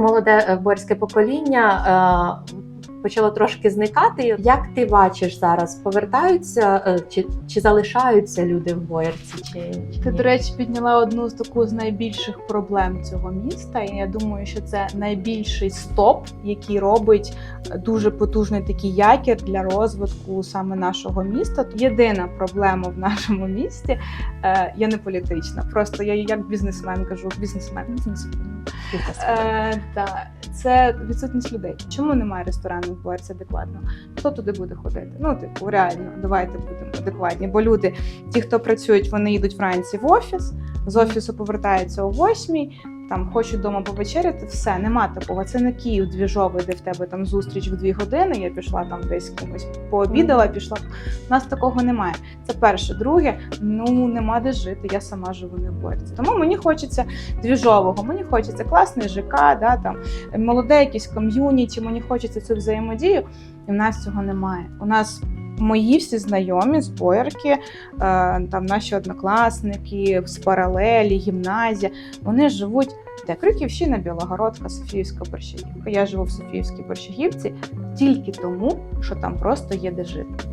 молоде е, борське покоління е, почало трошки зникати. Як ти бачиш зараз, повертаються е, чи, чи залишаються люди в Боярці? Чи, чи Ти, до речі, підняла одну з таку з найбільших проблем цього міста, і я думаю, що це найбільший стоп, який робить дуже потужний такий якір для розвитку саме нашого міста. Єдина проблема в нашому місті, я не політична, просто я як бізнесмен кажу, бізнесмен, бізнесмен. Е, та, це відсутність людей. Чому немає ресторану в Борці адекватно? Хто туди буде ходити? Ну, типу, реально, давайте будемо адекватні. Бо люди, ті, хто працюють, вони йдуть вранці в офіс, з офісу повертаються о восьмій, там хочуть вдома повечеряти. Все, нема такого. Це не Київ двіжовий, де в тебе там зустріч в дві години. Я пішла там десь з кимось пообідала, пішла. У нас такого немає. Це перше. Друге, ну нема де жити. Я сама живу не в Боярці. Тому мені хочеться двіжового. Мені хочеться класний ЖК, да, там молоде якесь ком'юніті, мені хочеться цю взаємодію, і в нас цього немає. У нас мої всі знайомі з боярки, е, там наші однокласники з паралелі, гімназія, вони живуть. Де Крюківщина, Білогородка, Софіївська Борщагівка. Я живу в Софіївській Борщагівці тільки тому, що там просто є де жити.